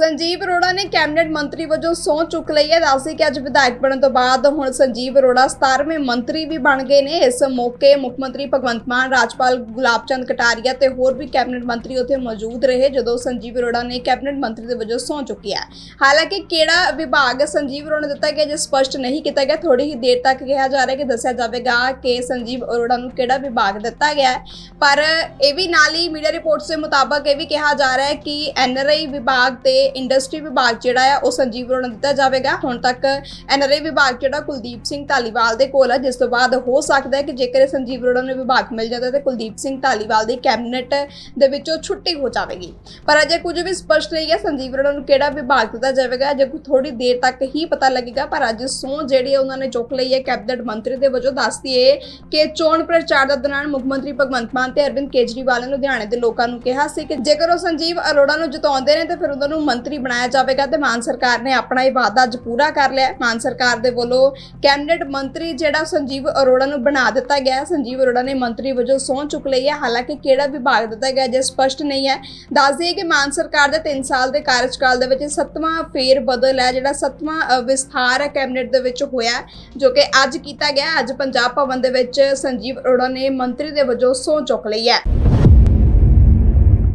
ਸੰਜੀਵ ਅਰੋੜਾ ਨੇ ਕੈਬਨਿਟ ਮੰਤਰੀ ਵਜੋਂ ਸਹੁੰ ਚੁੱਕ ਲਈ ਹੈ। ਦੱਸਦੇ ਕਿ ਅੱਜ ਵਿਧਾਇਕ ਬਣਨ ਤੋਂ ਬਾਅਦ ਹੁਣ ਸੰਜੀਵ ਅਰੋੜਾ 17ਵੇਂ ਮੰਤਰੀ ਵੀ ਬਣ ਗਏ ਨੇ। ਇਸ ਮੌਕੇ ਮੁੱਖ ਮੰਤਰੀ ਭਗਵੰਤ ਮਾਨ, ਰਾਜਪਾਲ ਗੁਲਾਬ ਚੰਦ ਕਟਾਰੀਆ ਤੇ ਹੋਰ ਵੀ ਕੈਬਨਿਟ ਮੰਤਰੀ ਉੱਥੇ ਮੌਜੂਦ ਰਹੇ ਜਦੋਂ ਸੰਜੀਵ ਅਰੋੜਾ ਨੇ ਕੈਬਨਿਟ ਮੰਤਰੀ ਦੇ ਵਜੋਂ ਸਹੁੰ ਚੁੱਕੀ ਹੈ। ਹਾਲਾਂਕਿ ਕਿਹੜਾ ਵਿਭਾਗ ਸੰਜੀਵ ਅਰੋੜਾ ਨੂੰ ਦਿੱਤਾ ਗਿਆ ਜੇ ਸਪਸ਼ਟ ਨਹੀਂ ਕੀਤਾ ਗਿਆ ਥੋੜੀ ਹੀ ਦੇਰ ਤੱਕ ਕਿਹਾ ਜਾ ਰਿਹਾ ਕਿ ਦੱਸਿਆ ਜਾਵੇਗਾ ਕਿ ਸੰਜੀਵ ਅਰੋੜਾ ਨੂੰ ਕਿਹੜਾ ਵਿਭਾਗ ਦਿੱਤਾ ਗਿਆ ਪਰ ਇਹ ਵੀ ਨਾਲ ਹੀ ਮੀਡੀਆ ਰਿਪੋਰਟਸ ਦੇ ਮੁਤਾਬਕ ਇਹ ਵੀ ਕਿਹਾ ਜਾ ਰਿਹਾ ਹੈ ਕਿ ਐਨਆਰਆਈ ਵਿਭਾਗ ਤੇ ਇੰਡਸਟਰੀ ਵਿਭਾਗ ਜਿਹੜਾ ਹੈ ਉਹ ਸੰਜੀਵ ਅਰੋੜਾ ਨੂੰ ਦਿੱਤਾ ਜਾਵੇਗਾ। ਹੁਣ ਤੱਕ ਐਨਆਰਆਈ ਵਿਭਾਗ ਜਿਹੜਾ ਕੁਲਦੀਪ ਸਿੰਘ ਢਾਲੀਵਾਲ ਦੇ ਕੋਲ ਹੈ ਜਿਸ ਤੋਂ ਬਾਅਦ ਹੋ ਸਕਦਾ ਹੈ ਕਿ ਜੇਕਰ ਸੰਜੀਵ ਅਰੋੜਾ ਨੂੰ ਵਿਭਾਗ ਮਿਲ ਜਾਂਦਾ ਤਾਂ ਕੁਲਦੀਪ ਸਿੰਘ ਢਾਲੀਵਾਲ ਦੀ ਕੈਬਨਿਟ ਦੇ ਵਿੱਚੋਂ ਛੁੱਟੀ ਹੋ ਜਾਵੇਗੀ। ਪਰ ਅਜੇ ਕੁਝ ਵੀ ਸਪਸ਼ਟ ਨਹੀਂ ਹੈ ਸੰਜੀਵ ਅਰੋੜਾ ਨੂੰ ਕਿਹੜਾ ਵਿਭਾਗ ਦਿੱਤਾ ਜਾਵੇਗਾ। ਅਜੇ ਥੋੜੀ ਦੇਰ ਤੱਕ ਹੀ ਪਤਾ ਲੱਗੇਗਾ, ਪਰ ਅੱਜ ਸਹੁੰ ਜਿਹੜੀ ਹੈ ਉਹਨਾਂ ਨੇ ਚੁੱਕ ਲਈ ਹੈ ਕੈਬਨਿਟ ਮੰਤਰੀ ਦੇ ਵਜੋਂ ਦੱਸਦੀ ਹੈ ਕਿ ਚੋਣ ਪ੍ਰਚਾਰ ਦੇ ਦੌਰਾਨ ਮੁੱਖ ਮੰਤਰੀ ਭਗਵੰਤ ਮਾਨ ਤੇ ਅਰਵਿੰਦ ਕੇਜਰੀਵਾਲ ਨੇ ਲੁਧਿਆਣੇ ਦੇ ਲੋਕਾਂ ਨੂੰ ਕਿਹਾ ਸੀ ਕਿ ਜੇਕਰ ਉਹ ਸੰਜੀਵ ਅਰੋੜਾ ਨੂੰ ਜਿਤਾਉਂਦੇ ਨੇ, ਤਾਂ ਫਿਰ ਉਹਨਾਂ ਨੂੰ ਮੰਤਰੀ ਬਣਾਇਆ ਜਾਵੇਗਾ ਤੇ ਮਾਨ ਸਰਕਾਰ ਨੇ ਆਪਣਾ ਇਹ ਵਾਅਦਾ ਅੱਜ ਪੂਰਾ ਕਰ ਲਿਆ ਮਾਨ ਸਰਕਾਰ ਦੇ ਵੱਲੋਂ ਕੈਬਨਿਟ ਮੰਤਰੀ ਜਿਹੜਾ ਸੰਜੀਵ ਅਰੋੜਾ ਨੂੰ ਬਣਾ ਦਿੱਤਾ ਗਿਆ ਸੰਜੀਵ ਅਰੋੜਾ ਨੇ ਮੰਤਰੀ ਵਜੋਂ ਸਹੁੰ ਚੁੱਕ ਲਈ ਹੈ। ਹਾਲਾਂਕਿ ਕਿਹੜਾ ਵਿਭਾਗ ਦਿੱਤਾ ਗਿਆ ਜੇ ਸਪਸ਼ਟ ਨਹੀਂ ਹੈ। ਦੱਸ ਦਈਏ ਕਿ ਮਾਨ ਸਰਕਾਰ ਦੇ 3 ਸਾਲ ਦੇ ਕਾਰਜਕਾਲ ਦੇ ਵਿੱਚ ਸੱਤਵਾਂ ਫੇਰ ਬਦਲ ਹੈ, ਜਿਹੜਾ ਸੱਤਵਾਂ ਵਿਸਥਾਰ ਹੈ ਕੈਬਨਿਟ ਦੇ ਵਿੱਚ ਹੋਇਆ ਜੋ ਕਿ ਅੱਜ ਕੀਤਾ ਗਿਆ ਅੱਜ ਪੰਜਾਬ ਭਵਨ ਦੇ ਵਿੱਚ ਸੰਜੀਵ ਅਰੋੜਾ ਨੇ ਮੰਤਰੀ ਦੇ ਵਜੋਂ ਸਹੁੰ ਚੁੱਕ ਲਈ ਹੈ।